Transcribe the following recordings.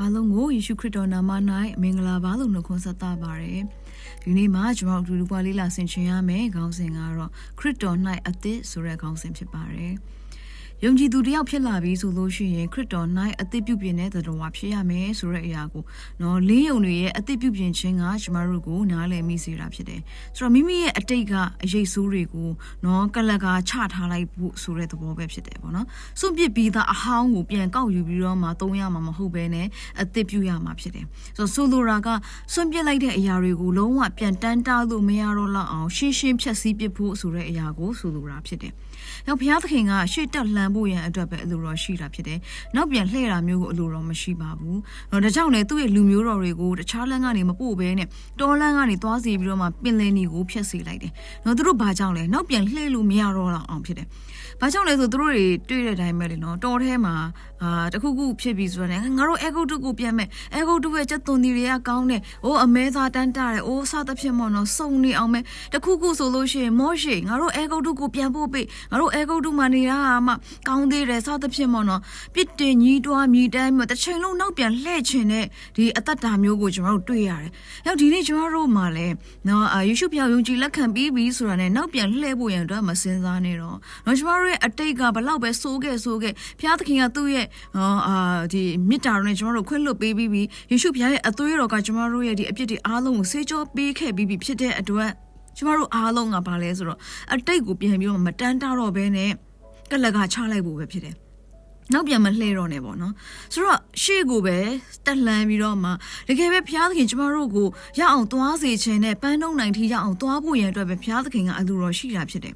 အားလုံးကိုယေရှုခရစ်တော်နာမ၌မင်္ဂလာပါလို့နှုတ်ခွန်းဆက်သပါရယ်ဒီနေ့မှာကျွန်တော်တို့အတူတူပွားလေးလာဆင်ခြင်ရမယ်ခေါင်းစဉ်ကတော့ခရစ်တော်၌အသစ်ဆိုတဲ့ခေါင်းစဉ်ဖြစ်ပါတယ် ယုံကြည်သူတယောက်ဖြစ်လာပြီဆိုလို့ရှိရင်ခရစ်တော်၌အသစ်ပြုပြင်တဲ့သတ္တဝါဖြစ်ရမယ်ဆိုတဲ့အရာကိုနော်လင်းယုံတွေရဲ့အသစ်ပြုပြင်ခြင်းကကျမတို့ကိုနားလည်မိစေတာဖြစ်တယ်ဆိုတော့မိမိရဲ့အတိတ်ကအရေးဆိုးတွေကိုနော်ကလကာချထားလိုက်ဖို့ဆိုတဲ့သဘောပဲဖြစ်တယ်ပေါ့နော်စွန့်ပစ်ပြီးသားအဟောင်းကိုပြန်ကောက်ယူပြီးတော့မှသုံးရမှာမဟုတ်ဘဲနဲ့အသစ်ပြုရမှာဖြစ်တယ်ဆိုတော့ဆိုလိုတာကစွန့်ပစ်လိုက်တဲ့အရာတွေကိုလုံးဝပြန်တန်းတားလို့မရတော့လောက်အောင်ရှင်းရှင်းဖြတ်စည်းပစ်ဖို့ဆိုတဲ့အရာကိုဆိုလိုတာဖြစ်တယ်။ နောက်ဘုရားသခင်ကရှေ့တက်လှမ်းဖို့ရန်အတွက်ပဲအလိုတော်ရှိတာဖြစ်တယ်။နောက်ပြန်လှည့်တာမျိုးကိုအလိုတော်မရှိပါဘူး။တော့ဒါကြောင့်လေသူ့ရဲ့လူမျိုးတော်တွေကိုတခြားလမ်းကနေမပို့ဘဲနဲ့တောလမ်းကနေသွားစီပြီးတော့မှပင်လယ်နီကိုဖျက်ဆီးလိုက်တယ်။နော်သူတို့ဘာကြောင့်လဲနောက်ပြန်လှည့်လို့မရတော့လောက်အောင်ဖြစ်တယ်။ဘာကြောင့်လဲဆိုသူတို့တွေတွေ့တဲ့အတိုင်းပဲလေနော်တော်ထဲမှာအာတခုခုဖြစ်ပြီးဆိုတော့ငါတို့အဲဂုတ်တုကိုပြန်မဲ့အဲဂုတ်တုရဲ့စက်သွန်ဒီတွေကကောင်းတယ်။အိုးအမဲသားတန်းတာတယ်။အိုးစသဖြင့်မော်နော်စုံနေအောင်မဲ့တခုခုဆိုလို့ရှိရင်မော့ရှိငါတို့အဲဂုတ်တုကိုပြန်ဖို့ပေးငါတို့အဲဂုတ်တုမှာနေတာမှကောင်းသေးတယ်စသဖြင့်မော်နော်ပြစ်တင်ညီးတွားမြည်တမ်းမျိုးတစ်ချိန်လုံးနောက်ပြန်လှည့်ချင်တဲ့ဒီအသက်တာမျိုးကိုကျွန်တော်တို့တွေ့ရတယ်။ရောက်ဒီနေ့ကျွန်တော်တို့မှာလည်းနော်အာယေရှုဖျောက်ယုံကြည်လက်ခံပြီးပြီဆိုတာနဲ့နောက်ပြန်လှည့်ဖို့ရန်အတွက်မစင်စားနေတော့နော်ကျွန်တော်တို့ရဲ့အတိတ်ကဘလောက်ပဲစိုးခဲ့စိုးခဲ့ဘုရားသခင်ကသူ့ရဲ့နော်အာဒီမေတ္တာတော်နဲ့ကျွန်တော်တို့ခွင့်လွှတ်ပေးပြီးပြီယေရှုဖျားရဲ့အသွေးတော်ကကျွန်တော်တို့ရဲ့ဒီအပြစ်တွေအားလုံးကိုဆေးကြောပေးခဲ့ပြီးပြီဖြစ်တဲ့အတွက် ကျမတို့အားလုံးကဘာလဲဆိုတော့အတိတ်ကိုပြန်ပြီးတော့မတန်းတာတော့ဘဲနဲ့ကလကချလိုက်ဖို့ပဲဖြစ်တယ်နောက်ပြန်မလှည့်တော့နဲ့ပေါ့နော်ဆိုတော့ရှေ့ကိုပဲတက်လှမ်းပြီးတော့မှတကယ်ပဲဘုရားသခင်ကျမတို့ကိုရအောင်သွားစေခြင်းနဲ့ပန်းတုံးနိုင်ထိရအောင်သွားဖို့ရန်အတွက်ပဲဘုရားသခင်ကအလိုတော်ရှိတာဖြစ်တယ်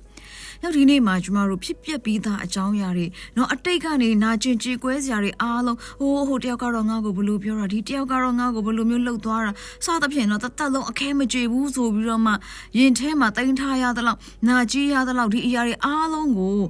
နောက်ဒီနေ့မှာကျမတို့ဖြစ်ပျက်ပြီးသားအကြောင်းအရာတွေနော်အတိတ်ကနေနာကျင်ကြေကွဲစရာတွေအားလုံးဟိုးဟိုတယောက်ကတော့ငါ့ကိုဘယ်လိုပြောတာဒီတယောက်ကတော့ငါ့ကိုဘယ်လိုမျိုးလှုပ်သွားတာစသဖြင့်တော့တသက်လုံးအခဲမကြေဘူးဆိုပြီးတော့မှယင်ထဲမှာတင်ထားရသလောက်နာကြီးရသလောက်ဒီအရာတွေအားလုံးကို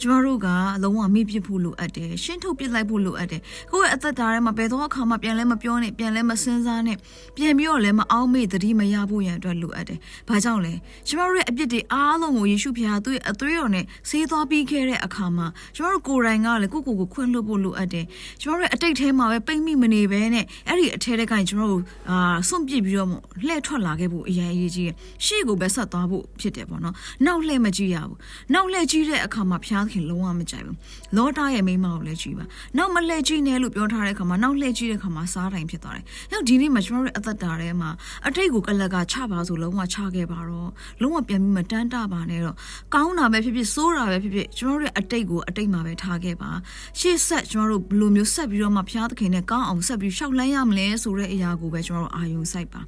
ကျမတို့ကလုံးဝမေ့ပြစ်ဖို့လိုအပ်တယ်ရှင်းထုတ်ပြစ်လိုက်ဖို့လိုအပ်တယ်ကိုယ့်ရဲ့အသက်တာထဲမှာဘယ်တော့အခါမှပြန်လဲမပြောနဲ့ပြန်လဲမစဉ်းစားနဲ့ပြန်ပြီးတော့လည်းမအောင်မေ့သတိမရဖို့ရန်အတွက်လိုအပ်တယ်ဘာကြောင့်လဲကျမတို့ရဲ့အပြစ်တွေအားလုံးကိုယေရှုဖခင်သူ့ရဲ့သွေးတော်နဲ့ဆေးသွားပြီးခဲ့တဲ့အခါမှာကျမတို့ကိုယ်တိုင်ကလည်းကိုယ့်ကိုယ်ကိုခွင့်လွှတ်ဖို့လိုအပ်တယ်ကျမတို့ရဲ့အတိတ်ထဲမှာပဲပိတ်မိမနေဘဲနဲ့အဲ့ဒီအထဲထဲကနေကျမတို့အာစွန့်ပစ်ပြီးတော့လှည့်ထွက်လာခဲ့ဖို့အရင်အရေးကြီးတယ်ရှေ့ကိုပဲဆက်သွားဖို့ဖြစ်တယ်ပေါ့နော်နောက်လှည့်မကြည့်ရဘူးနောက်လှည့်ကြည့်တဲ့အခါမှာဖျားခင်လုံးဝမကြိုက်ဘူးလောတာရဲ့မိန်းမကိုလည်းကြည့်ပါနောက်မလှည့်ကြည့်နဲ့လို့ပြောထားတဲ့အခါမှာနောက်လှည့်ကြည့်တဲ့အခါမှာစားတိုင်းဖြစ်သွားတယ်နောက်ဒီနေ့မှာကျမတို့ရဲ့အသက်တာထဲမှာအထိတ်ကိုကလကချပါဆိုလုံးဝချခဲ့ပါတော့လုံးဝပြန်ပြီးမတန်းတပါနဲ့တော့ကောင်းတာပဲဖြစ်ဖြစ်ဆိုးတာပဲဖြစ်ဖြစ်ကျမတို့ရဲ့အတိတ်ကိုအတိတ်မှာပဲထားခဲ့ပါရှေ့ဆက်ကျမတို့ဘယ်လိုမျိုးဆက်ပြီးတော့မှဖျားသခင်နဲ့ကောင်းအောင်ဆက်ပြီးရှောက်လန်းရမလဲဆိုတဲ့အရာကိုပဲကျမတို့အာရုံစိုက်ပါ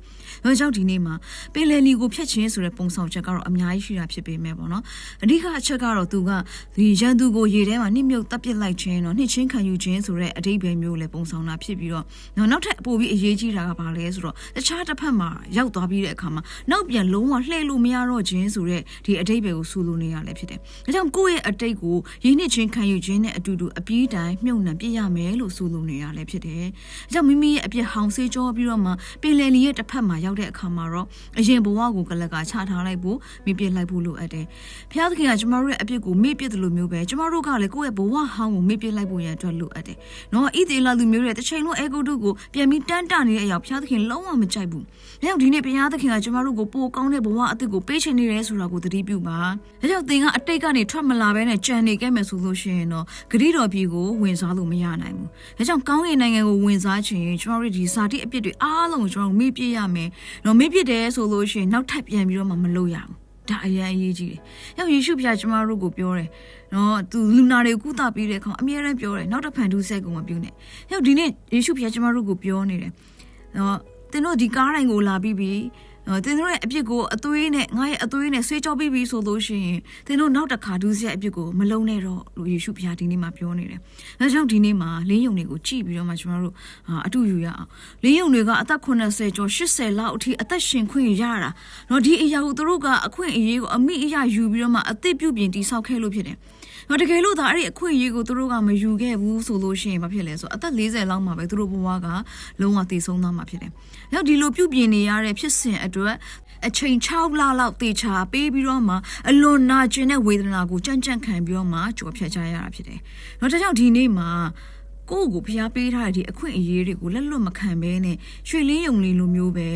ဒါကြောင့်ဒီနေ့မှာပင်လယ်လီကိုဖျက်ခြင်းဆိုတဲ့ပုံဆောင်ချက်ကတော့အများကြီးရှိတာဖြစ်ပေမဲ့ပေါ့နော်အဓိကအချက်ကတော့သူကဒီရန်သူကိုရေထဲမှာနှိမ့်မြုပ်တပ်ပစ်လိုက်ခြင်းတော့နှိမ့်ချင်းခံယူခြင်းဆိုတဲ့အဓိပ္ပာယ်မျိုးလည်းပုံဆောင်တာဖြစ်ပြီးတော့နောက်ထပ်ပိုပြီးအရေးကြီးတာကဘာလဲဆိုတော့တခြားတစ်ဖက်မှာရောက်သွားပြီးတဲ့အခါမှာနောက်ပြန်လုံးဝလှည့်လို့မရတော့ခြင်းဆိုတဲ့ဒီအဓိပ္ပာယ်ကိုဆိုလိုနေရလဲဖြစ်တယ်။ဒါကြောင့်ကိုယ့်ရဲ့အတိတ်ကိုရင်းနှီးချင်းခံယူခြင်းနဲ့အတူတူအပြေးတိုင်းမြုပ်နှံပြစ်ရမယ်လို့ဆိုလိုနေရလဲဖြစ်တယ်။ဒါကြောင့်မိမိရဲ့အပြစ်ဟောင်ဆေးကြောပြီးတော့မှပင်လယ်လီရဲ့တစ်ဖက်မှာရောက်တဲ့အခါမှာတော့အရင်ဘဝကိုကလကချထားလိုက်ဖို့မိပြစ်လိုက်ဖို့လိုအပ်တယ်။ဖျားသခင်ကကျမတို့ရဲ့အပြစ်ကိုမေ့ပြစ်တယ်လို့မျိုးပဲကျမတို့ကလည်းကိုယ့်ရဲ့ဘဝဟောင်းကိုမေ့ပြစ်လိုက်ဖို့ရန်အတွက်လိုအပ်တယ်။နော်ဣသေလလူမျိုးတွေတစ်ချိန်လုံးအေဂုတုကိုပြန်ပြီးတန်းတနေတဲ့အရာဖျားသခင်လုံးဝမကြိုက်ဘူး။ဒါကြောင့်ဒီနေ့ဘုရားသခင်ကကျမတို့ကိုပိုကောင်းတဲ့ဘဝအသစ်ကိုပေးချင်နေတယ်ဆိုတာကိုသတိပြုပါ။ဒါကြောင့်သင်ကအတိတ်ကနေထွက်မလာဘဲနဲ့ကြံနေခဲ့မယ်ဆိုလို့ရှိရင်တော့ဂရိတော်ပြည်ကိုဝင်စားလို့မရနိုင်ဘူး။ဒါကြောင့်ကောင်းကင်နိုင်ငံကိုဝင်စားချင်ကျမတို့ဒီဇာတိအပြစ်တွေအားလုံးကိုကျမတို့မေ့ပြစ်ရမယ်။နော်မေ့ပြစ်တယ်ဆိုလို့ရှိရင်နောက်ထပ်ပြန်ပြီးတော့မှမလုပ်ရဘူး။ဒါအရင်အရေးကြီးတယ်။ရောက်ယေရှုဖျားကျမတို့ကိုပြောတယ်။နော်သူလူနာတွေကိုကုသပေးတဲ့အခါအမြဲတမ်းပြောတယ်နောက်တစ်ဖန်ဒူးဆက်ကိုမပြုနဲ့။ရောက်ဒီနေ့ယေရှုဖျားကျမတို့ကိုပြောနေတယ်။နော်သင်တို့ဒီကားတိုင်းကိုလာပြီးပြီ။နော် သင်တို့ရဲ့အပြစ်ကိုအသွေးနဲ့ငါရဲ့အသွေးနဲ့ဆေးကြောပြီးပြီဆိုလို့ရှိရင်သင်တို့နောက်တစ်ခါဒူးဆက်အပြစ်ကိုမလုံးနဲ့တော့လို့ယေရှုဖျားဒီနေ့မှာပြောနေတယ်။ဒါကြောင့်ဒီနေ့မှာလင်းယုံတွေကိုကြည့်ပြီးတော့မှကျွန်တော်တို့အတူယူရအောင်။လင်းယုံတွေကအသက်80ကျော်80လောက်အထိအသက်ရှင်ခွင့်ရတာ။နော်ဒီအရာကိုသူတို့ကအခွင့်အရေးကိုအမိအရာယူပြီးတော့မှအသက်ပြုပြင်တိဆောက်ခဲ့လို့ဖြစ်တယ်။ နော်တကယ်လို့ဒါအဲ့ဒီအခွင့်အရေးကိုသူတို့ကမယူခဲ့ဘူးဆိုလို့ရှိရင်ဘာဖြစ်လဲဆိုအသက်40လောက်မှာပဲသူတို့ဘဝကလုံးဝတည်ဆုံးသွားမှာဖြစ်တယ်။နောက်ဒီလိုပြုပြင်နေရတဲ့ဖြစ်စဉ်အတွက်အချိန်6လလောက်တေချာပေးပြီးတော့မှအလွန်နာကျင်တဲ့ဝေဒနာကိုကြံ့ကြံ့ခံပြီးတော့မှကြော်ဖြတ်ကြရတာဖြစ်တယ်။နော်ဒါကြောင့်ဒီနေ့မှာကိုယ့်ကိုဖျားပေးထားတဲ့ဒီအခွင့်အရေးတွေကိုလက်လွတ်မခံဘဲနဲ့ရွှေလင်းယုံလီလိုမျိုးပဲ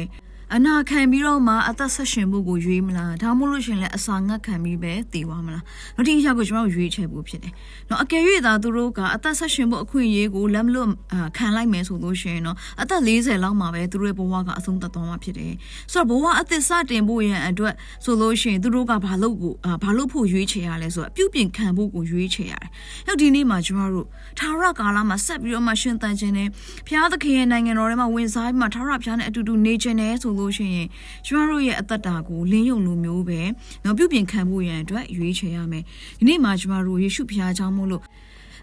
အနာခံပြီးတော့မှအသက်ဆက်ရှင်မှုကိုရွေးမလားဒါမှမဟုတ်ရှင်လဲအစာငတ်ခံပြီးပဲတည်သွားမလားတော့ဒီအရာကိုကျွန်တော်ရွေးချယ်ဖို့ဖြစ်တယ်။နော်အကယ်၍သာသူတို့ကအသက်ဆက်ရှင်မှုအခွင့်အရေးကိုလက်မလွတ်ခံလိုက်မယ်ဆိုလို့ရှင်နော်အသက်40လောက်မှာပဲသူတို့ရဲ့ဘဝကအဆုံးသတ်သွားမှာဖြစ်တယ်။ဆိုတော့ဘဝအသက်စတင်ဖို့ရန်အတွက်ဆိုလို့ရှင်သူတို့ကဘာလို့ကိုဘာလို့ဖို့ရွေးချယ်ရလဲဆိုတော့ပြုပြင်ခံဖို့ကိုရွေးချယ်ရတယ်။နောက်ဒီနေ့မှာကျွန်တော်တို့ထာဝရကာလမှာဆက်ပြီးတော့မှရှင်သန်ခြင်းနဲ့ဘုရားသခင်ရဲ့နိုင်ငံတော်ထဲမှာဝင်စားပြီးမှထာဝရဘုရားနဲ့အတူတူနေခြင်းနဲ့ဆိုလို့ရှိရင်ကျွန်တော်တို့ရဲ့အသက်တာကိုလင်းယုံလိုမျိုးပဲနော်ပြုပြင်ခံဖို့ရန်အတွက်ရွေးချယ်ရမယ်။ဒီနေ့မှာကျွန်တော်တို့ယေရှုဘုရားကြောင့်မို့လို့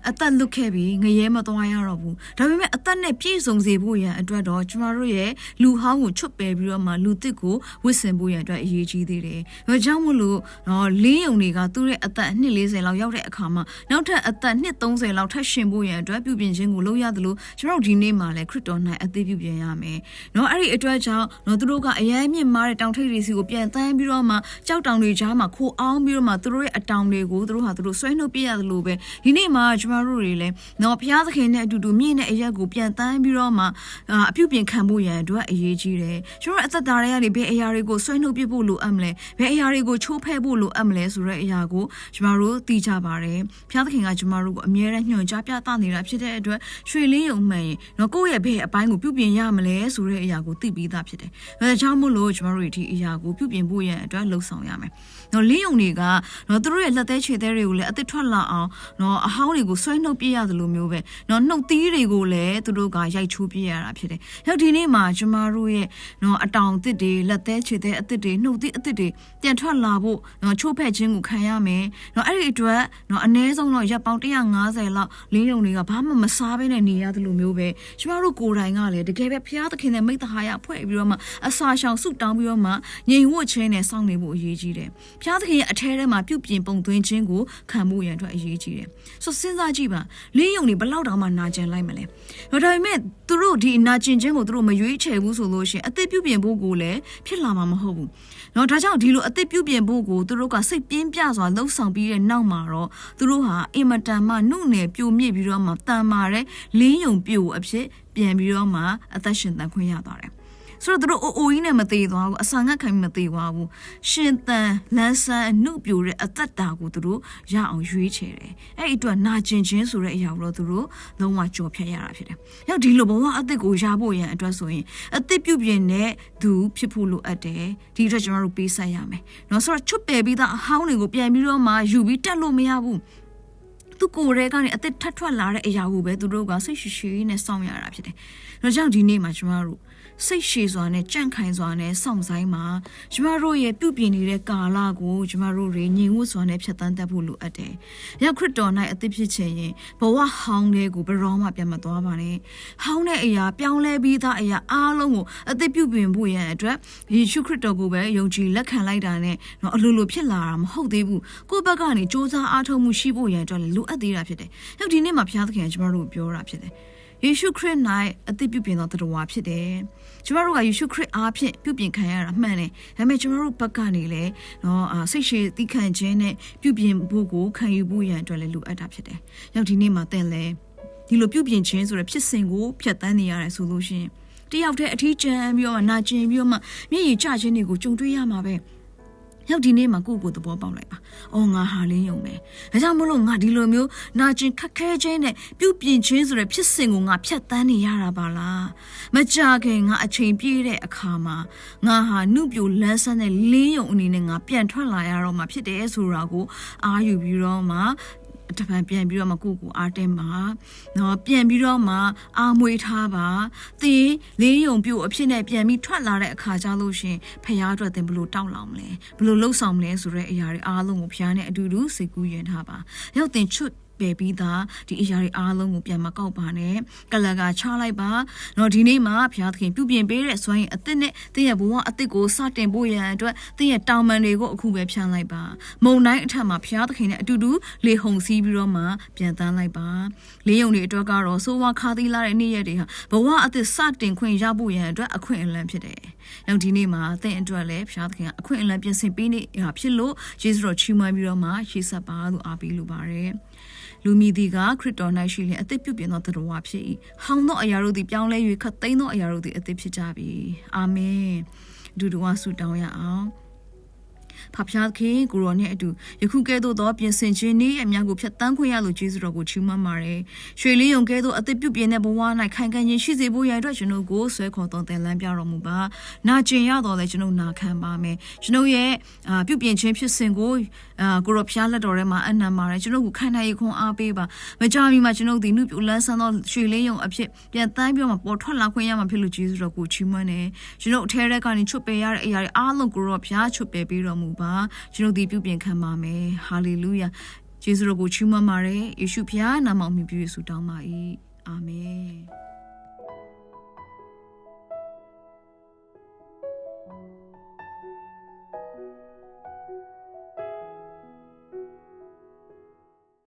အသက်လွတ်ခဲ့ပြီးငရဲမသွားရတော့ဘူးဒါပေမဲ့အသက်နဲ့ပြည့်စုံစေဖို့ရန်အတွက်တော့ကျမတို့ရဲ့လူဟောင်းကိုချွတ်ပယ်ပြီးတော့မှလူသစ်ကိုဝစ်ဆင်ဖို့ရန်အတွက်အရေးကြီးသေးတယ်ဒါကြောင့်မို့လို့တော့လင်းယုံတွေကသူ့ရဲ့အသက်နှစ်40လောက်ရောက်တဲ့အခါမှာနောက်ထပ်အသက်နှစ်30လောက်ထပ်ရှင်ဖို့ရန်အတွက်ပြုပြင်ခြင်းကိုလုပ်ရတယ်လို့ကျွန်တော်ဒီနေ့မှာလည်းခရစ်တော်၌အသေးပြုပြင်ရမယ်เนาะအဲ့ဒီအတွက်ကြောင့်เนาะသူတို့ကအယမ်းမြင့်မားတဲ့တောင်ထိပ်တွေစီကိုပြန်တန်းပြီးတော့မှကြောက်တောင်တွေကြားမှာခိုးအောင်ပြီးတော့မှသူတို့ရဲ့အတောင်တွေကိုသူတို့ဟာသူတို့ဆွဲနှုတ်ပြရတယ်လို့ပဲဒီနေ့မှာကျွန် ဘာတို့တွေလည်းနော်ဘုရားသခင်နဲ့အတူတူမြင့်တဲ့အရက်ကိုပြန်တန်းပြီးတော့မှအပြုပြင်ခံဖို့ရန်အတွက်အရေးကြီးတယ်ကျွန်တော်အသက်တာတွေကနေဘယ်အရာတွေကိုဆွဲနှုတ်ပြဖို့လိုအပ်မလဲဘယ်အရာတွေကိုချိုးဖဲ့ဖို့လိုအပ်မလဲဆိုတဲ့အရာကိုကျွန်တော်တို့သိကြပါတယ်ဘုရားသခင်ကကျွန်တော်တို့ကိုအမြဲတမ်းညွှန်ကြားပြသနေတာဖြစ်တဲ့အတွက်ရွှေလင်းယုံမှန်ရင်နော်ကိုယ့်ရဲ့ဘယ်အပိုင်းကိုပြုပြင်ရမလဲဆိုတဲ့အရာကိုသိပြီးသားဖြစ်တယ်ဒါကြောင့်မို့လို့ကျွန်တော်တို့ဒီအရာကိုပြုပြင်ဖို့ရန်အတွက်လှုံ့ဆော်ရမယ်နော်လင်းယုံတွေကနော်သူတို့ရဲ့လက်သေးခြေသေးတွေကိုလည်းအသစ်ထွက်လာအောင်နော်အဟောင်းတွေကိုဆွဲနှုတ်ပြရတယ်လို့မျိုးပဲเนาะနှုတ်သီးတွေကိုလည်းသူတို့ကရိုက်ချိုးပြရတာဖြစ်တယ်ရောက်ဒီနေ့မှာကျွန်တော်တို့ရဲ့เนาะအတောင်အသစ်တွေလက်သေးခြေသေးအသစ်တွေနှုတ်သီးအသစ်တွေပြန်ထွက်လာဖို့เนาะချိုးဖက်ခြင်းကိုခံရမယ်เนาะအဲ့ဒီအတွက်เนาะအနည်းဆုံးတော့ရပ်ပေါင်း150လောက်လင်းယုံတွေကဘာမှမစားဘဲနဲ့နေရတယ်လို့မျိုးပဲကျွန်တော်တို့ကိုယ်တိုင်ကလည်းတကယ်ပဲဖျားသခင်နဲ့မိတ္တဟာယဖွဲ့ပြီးတော့မှအစာရှောင်ဆုတောင်းပြီးတော့မှငြိမ်ဝှက်ခြင်းနဲ့စောင့်နေဖို့အရေးကြီးတယ်ဖျားသခင်ရဲ့အထဲထဲမှာပြုပြင်ပုံသွင်းခြင်းကိုခံမှုရန်အတွက်အရေးကြီးတယ်ဆိုစဉ်းစား ကြည့်ပါလင်းယုံတွေဘလောက်တောင်မှနာကျင်လိုက်မလဲဒါပေမဲ့သူတို့ဒီနာကျင်ခြင်းကိုသူတို့မရွေးချယ်ဘူးဆိုလို့ရှိရင်အသက်ပြုပြင်ဖို့ကိုလည်းဖြစ်လာမှာမဟုတ်ဘူးเนาะဒါကြောင့်ဒီလိုအသက်ပြုပြင်ဖို့ကိုသူတို့ကစိတ်ပြင်းပြစွာလှုပ်ဆောင်ပြီးတဲ့နောက်မှာတော့သူတို့ဟာအင်မတန်မှနှုတ်နယ်ပြိုမြစ်ပြီးတော့မှတန်မာတဲ့လင်းယုံပြိုအဖြစ်ပြန်ပြီးတော့မှအသက်ရှင်သန်ခွင့်ရသွားတယ် ဆိုတော့သူတို့အိုအိုကြီးနဲ့မသေးသွားဘူးအစာငတ်ခံမသေးသွားဘူးရှင်သန်လန်းဆန်းအမှုပြိုတဲ့အသက်တာကိုသူတို့ရအောင်ရွေးချယ်တယ်အဲ့ဒီအတွက်နာကျင်ခြင်းဆိုတဲ့အရာကိုတော့သူတို့လုံးဝကြော်ဖြတ်ရတာဖြစ်တယ်။ရောက်ဒီလိုဘဝအသက်ကိုရဖို့ရန်အတွက်ဆိုရင်အသက်ပြုပြင်တဲ့သူဖြစ်ဖို့လိုအပ်တယ်။ဒီအတွက်ကျွန်တော်တို့ပေးဆက်ရမယ်။နော်ဆိုတော့ချွတ်ပယ်ပြီးသားအဟောင်းတွေကိုပြန်ပြီးတော့မှယူပြီးတက်လို့မရဘူး။သူကိုယ်ရဲကနေအသက်ထထွက်လာတဲ့အရာကိုပဲသူတို့ကစိတ်ရှိရှိနဲ့စောင့်ရတာဖြစ်တယ်။ဒါကြောင့်ဒီနေ့မှာကျမတို့ စိတ်ရှည်စွာနဲ့ကြန့်ခိုင်စွာနဲ့စောင့်ဆိုင်မှာကျမတို့ရဲ့ပြုပြင်နေတဲ့ကာလကိုကျမတို့တွေညီဝတ်စွာနဲ့ဖြတ်သန်းတတ်ဖို့လိုအပ်တယ်။ရောက်ခရစ်တော်၌အသစ်ဖြစ်ခြင်းရင်ဘဝဟောင်းတဲ့ကိုဘယ်တော့မှပြန်မသွားပါနဲ့။ဟောင်းတဲ့အရာပြောင်းလဲပြီးသားအရာအားလုံးကိုအသစ်ပြုပြင်ဖို့ရန်အတွက်ယေရှုခရစ်တော်ကိုပဲယုံကြည်လက်ခံလိုက်တာနဲ့တော့အလိုလိုဖြစ်လာတာမဟုတ်သေးဘူး။ကိုယ့်ဘက်ကနေစ조사အားထုတ်မှုရှိဖို့ရန်အတွက်လိုအပ်သေးတာဖြစ်တယ်။ရောက်ဒီနေ့မှာဘုရားသခင်ကကျမတို့ကိုပြောတာဖြစ်တယ်။ ယေရှုခရစ်၌အသက်ပြုပြင်တော်တော်ဖြစ်တယ်။ကျမတို့ကယေရှုခရစ်အားဖြင့်ပြုပြင်ခံရတာမှန်တယ်။ဒါပေမဲ့ကျမတို့ဘက်ကနေလည်းတော့စိတ်ရှည်သိခံခြင်းနဲ့ပြုပြင်ဖို့ကိုခံယူဖို့ရန်အတွက်လည်းလိုအပ်တာဖြစ်တယ်။ရောက်ဒီနေ့မှာသင်လည်းဒီလိုပြုပြင်ခြင်းဆိုတဲ့ဖြစ်စဉ်ကိုဖျက်ဆီးနေရတယ်ဆိုလို့ရှိရင်တယောက်တည်းအထီးကျန်ပြီးတော့နာကျင်ပြီးတော့မှမျက်ရည်ကျခြင်းတွေကိုကြုံတွေ့ရမှာပဲ။ ရောက်ဒီနေ့မှာကိုယ့်ကိုယ်သဘောပေါက်လိုက်ပါ။အော်ငါဟာလင်းယုံပဲ။ဒါကြောင့်မလို့ငါဒီလိုမျိုးနာကျင်ခက်ခဲခြင်းနဲ့ပြုပြင်ခြင်းဆိုတဲ့ဖြစ်စဉ်ကိုငါဖြတ်တန်းနေရတာပါလား။မကြခင်ငါအချိန်ပြည့်တဲ့အခါမှာငါဟာနှုတ်ပြိုလန်းဆန်းတဲ့လင်းယုံအနေနဲ့ငါပြန်ထွက်လာရတော့မှဖြစ်တယ်ဆိုတာကိုအာယူပြီးတော့မှ တပံပြန်ပြီးတော့မှကိုကိုအားတင်းပါနော်ပြန်ပြီးတော့မှအာမွေထားပါသင်လေးယုံပြုတ်အဖြစ်နဲ့ပြန်ပြီးထွက်လာတဲ့အခါကျလို့ရှင်ဖះအတွက်သင်ဘလို့တောက်လောင်မလဲဘလို့လှုပ်ဆောင်မလဲဆိုတဲ့အရာတွေအားလုံးကိုဖះနဲ့အတူတူစိတ်ကူးရင်ထားပါရောက်သင်ချွတ် ပယ်ပြီးသားဒီအရာတွေအားလုံးကိုပြန်မကောက်ပါနဲ့ကလကချလိုက်ပါတော့ဒီနေ့မှာဘုရားသခင်ပြုပြင်ပေးတဲ့ဆိုရင်အစ်စ်နဲ့သင်ရဲ့ဘဝအစ်စ်ကိုစတင်ဖို့ရန်အတွက်သင်ရဲ့တောင်ပန်တွေကိုအခုပဲဖြန်းလိုက်ပါမုံတိုင်းအထက်မှာဘုရားသခင်နဲ့အတူတူလေဟုန်စီးပြီးတော့မှပြန်တန်းလိုက်ပါလေးယုံတွေအတွက်ကတော့ဆိုဝါခါသီးလာတဲ့နေ့ရက်တွေဟာဘဝအစ်စ်စတင်ခွင့်ရဖို့ရန်အတွက်အခွင့်အလမ်းဖြစ်တယ်။နောက်ဒီနေ့မှာသင်အတွက်လည်းဘုရားသခင်ကအခွင့်အလမ်းပြင်ဆင်ပေးနေတာဖြစ်လို့ယေရှုတော်ချီးမွမ်းပြီးတော့မှရှေ့ဆက်ပါလို့အားပေးလိုပါတယ်။ လူမီသည်ကခရစ်တော်၌ရှိလျင်အသက်ပြုပြင်သောသတ္တဝါဖြစ်၏ဟောင်းသောအရာတို့သည်ပြောင်းလဲ၍ခတ်သိမ်းသောအရာတို့သည်အသက်ဖြစ်ကြပြီအာမင်ဒူဒဝါဆုတောင်းရအောင် ဖဖျားခင်ကိုရောနဲ့အတူယခုကဲ့သို့သောပြင်ဆင်ခြင်းနည်းအများကိုဖျက်ဆီးခွင့်ရလို့ကျေးဇူးတော်ကိုချီးမွမ်းပါတယ်။ရွှေလင်းယုံကဲ့သို့အသက်ပြုပြင်တဲ့ဘဝ၌ခိုင်ခံ့ခြင်းရှိစေဖို့ရန်အတွက်ကျွန်တော်ကိုဆွဲခေါ်တော်တဲ့လမ်းပြတော်မူပါ။နာကျင်ရတော်လည်းကျွန်တော်နာခံပါမယ်။ကျွန်တော်ရဲ့အာပြုပြင်ခြင်းဖြစ်စဉ်ကိုအာကိုရောဖျားလက်တော်ထဲမှာအနံပါတယ်ကျွန်တော်ကိုခိုင်နိုင်ခွန်အားပေးပါ။မကြမီမှာကျွန်တော်ဒီနုပြလန်းဆန်းသောရွှေလင်းယုံအဖြစ်ပြန်တန်းပြောမှပေါ်ထွက်လာခွင့်ရမှာဖြစ်လို့ကျေးဇူးတော်ကိုချီးမွမ်းတယ်။ကျွန်တော်အထဲထဲကနေချွတ်ပယ်ရတဲ့အရာတွေအားလုံးကိုရောဖျားချွတ်ပယ်ပေးတော်မူပါ။ကျွန်တော်ဒီပြုပြင်ခံပါမယ်။ဟာလေလုယာ။ယေရှုတော်ကိုချီးမွမ်းပါတယ်။ယေရှုဖျားနာမအောင်မြှုပ်ပြီးဆုတောင်းပါ၏။အာမင်။